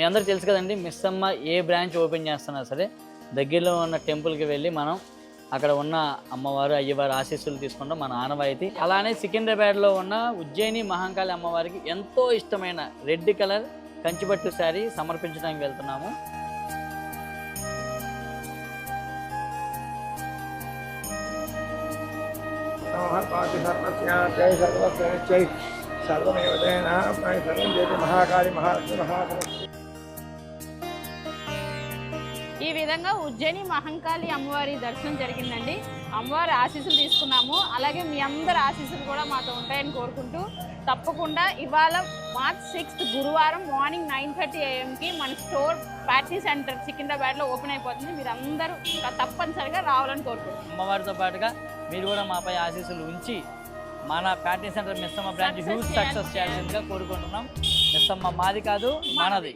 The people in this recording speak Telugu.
మీ అందరూ తెలుసు కదండి మిస్సమ్మ ఏ బ్రాంచ్ ఓపెన్ చేస్తున్నా సరే దగ్గరలో ఉన్న టెంపుల్కి వెళ్ళి మనం అక్కడ ఉన్న అమ్మవారు అయ్యవారు ఆశీస్సులు తీసుకుంటాం మన ఆనవాయితీ. అలానే సికింద్రాబాద్లో ఉన్న ఉజ్జయిని మహాంకాళి అమ్మవారికి ఎంతో ఇష్టమైన రెడ్ కలర్ కంచిపట్టు శారీ సమర్పించడానికి వెళ్తున్నాము. సర్వం చేతి మహాకాళి మహాలక్ష్మి ఈ విధంగా ఉజ్జయిని మహంకాళి అమ్మవారి దర్శనం జరిగిందండి. అమ్మవారి ఆశీస్సులు తీసుకున్నాము. అలాగే మీ అందరి ఆశీస్సులు కూడా మాతో ఉంటాయని కోరుకుంటూ తప్పకుండా ఇవాళ మార్చ్ సిక్స్త్ గురువారం మార్నింగ్ నైన్ థర్టీ ఏఎంకి మన స్టోర్ పార్టీ సెంటర్ సికింద్రాబాద్లో ఓపెన్ అయిపోతుంది. మీరు అందరూ తప్పనిసరిగా రావాలని కోరుకుంటున్నాం. అమ్మవారితో పాటుగా మీరు కూడా మాపై ఆశీస్సులు ఉంచి మన patty centre Missamma branch huge success చేయాల్సిందిగా కోరుకుంటున్నాం. మిస్సమ్మ మాది కాదు మనది.